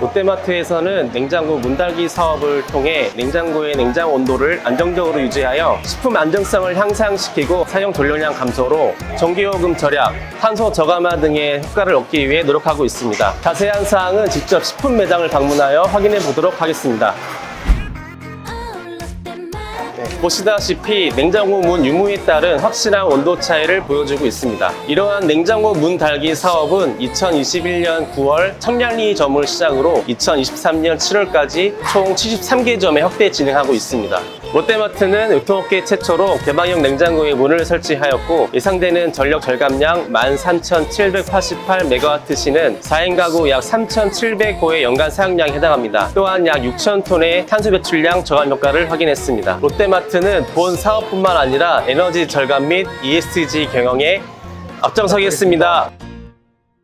롯데마트에서는 냉장고 문달기 사업을 통해 냉장고의 냉장 온도를 안정적으로 유지하여 식품 안정성을 향상시키고 사용 전력량 감소로 전기요금 절약, 탄소 저감화 등의 효과를 얻기 위해 노력하고 있습니다. 자세한 사항은 직접 식품 매장을 방문하여 확인해 보도록 하겠습니다. 네, 보시다시피 냉장고 문 유무에 따른 확실한 온도 차이를 보여주고 있습니다. 이러한 냉장고 문 달기 사업은 2021년 9월 청량리 점을 시작으로 2023년 7월까지 총 73개 점에 확대 진행하고 있습니다. 롯데마트는 유통업계 최초로 개방형 냉장고의 문을 설치하였고 예상되는 전력 절감량 13,788MW시는 4인 가구 약 3,700호의 연간 사용량에 해당합니다. 또한 약 6,000톤의 탄소 배출량 저감 효과를 확인했습니다. 롯데마트는 본 사업뿐만 아니라 에너지 절감 및 ESG 경영에 앞장서겠습니다.